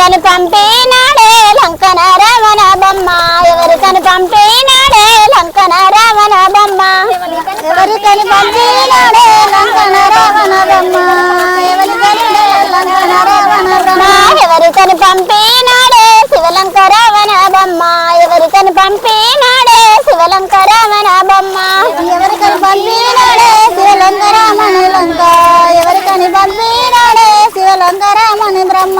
ఎవరికని పంపినాడే లంకన రావణ బొమ్మ. ఎవరికని పంపినాడే లంకన రావణ బొమ్మ. ఎవరికని పంపినాడే లంకన రావణ బొమ్మ. ఎవరికని లంకన రావణ పంపినాడే శివలంక రావణ బొమ్మ. ఎవరికని పంపినాడే శివలంక రావణ బొమ్మ. ఎవరికని పంపినాడే శివలంక రామణ లంక. ఎవరికని పంపినాడే శివలంక రామణ బ్రహ్మ.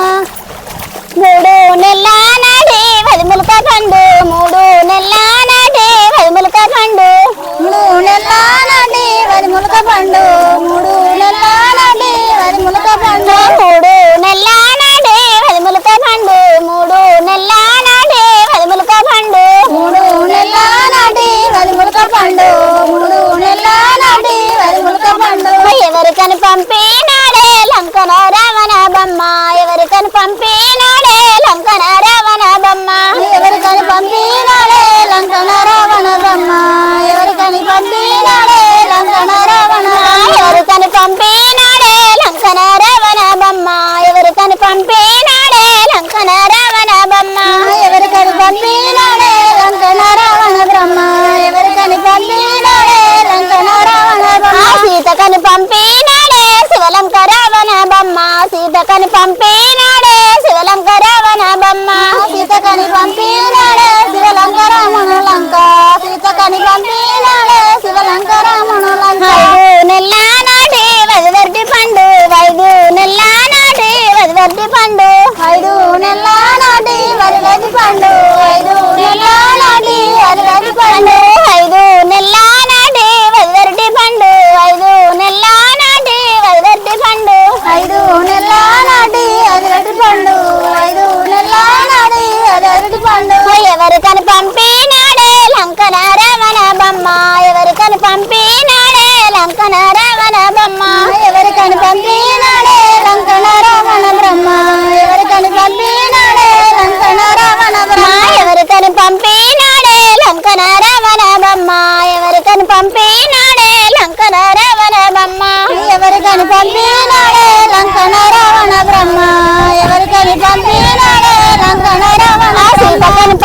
మూడు నెలల నాటి వదిములక పండు. మూడు నెలల నాటి వదిములక పండు. మూడు నెలల నాటి వదిములక పండు. మూడు నెలల నాటి వదిములక పండు. మూడు నెలల నాటి వదిములక పండు. మూడు నెలల నాటి వదిములక పండు. మూడు నెలల నాటి వదిములక పండు. మూడు నెలల నాటి వదిములక పండు. ఎవరికని పంపినాడే లంకనోరా? లంకను పంపినాడే లంకన. బొమ్మ ఎవరికని పంపినాడే? లంకన రావణ బొమ్మ ఎవరికని పంపినాడే? లంకన రావణ బ్రహ్మ ఎవరికని పంపినాడే? లంకన రావణ బ్రహ్మ ఎవరికని పంపినాడే? లంకన రావణ బొమ్మ ఎవరికని పంపినాడే? లంకన రావణ బొమ్మ ఎవరికని పంపినాడే? లంకన రావణ బ్రహ్మ ఎవరికని పంపినాడే? లంకన రావణ సీతకని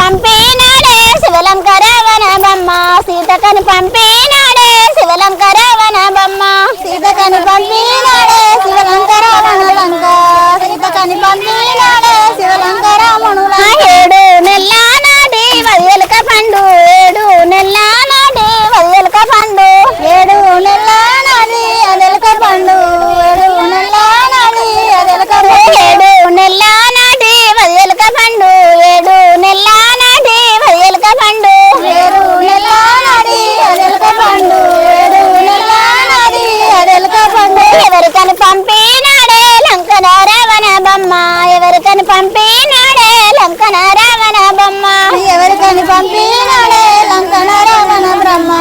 ఎవరికని పంపినాడే లంకన రావణ బొమ్మ? ఎవరికని పంపినాడే లంకన రావణ బొమ్మ? ఎవరికని పంపినాడే లంకన రావణ బ్రహ్మ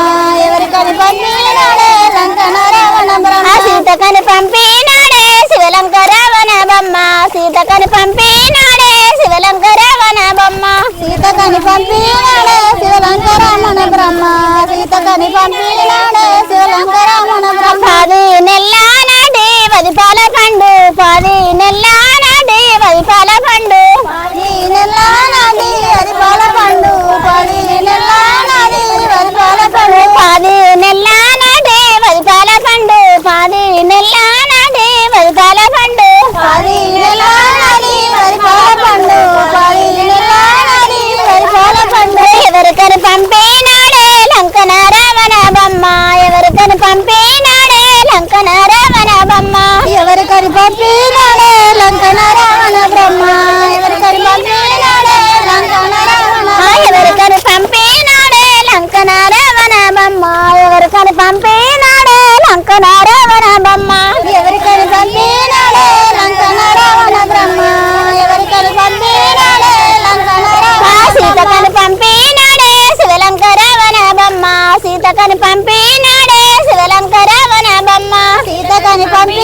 ఎవరికని పంపినాడే లంకన రావణ బ్రహ్మ సీతకని పంపినాడే శివలంక రావణ బొమ్మ. సీతకని పంపినాడే శివలంక రావణ బొమ్మ. సీతకని పంపినాడే శివలంక రావణ బ్రహ్మ సీతకని పంపినాడే శివలంక ఎవరికని పంపినాడే? లంకన రావణ బ్రహ్మ. ఎవరికని పంపినాడే? లంకన రావణ బ్రహ్మ. ఎవరికని పంపినాడే? లంకన సీతకని పంపినాడే శివలంక రావణ బ్రహ్మ. సీతకని పంపినాడే శివలంక రావణ బ్రహ్మ. సీతకని పంపి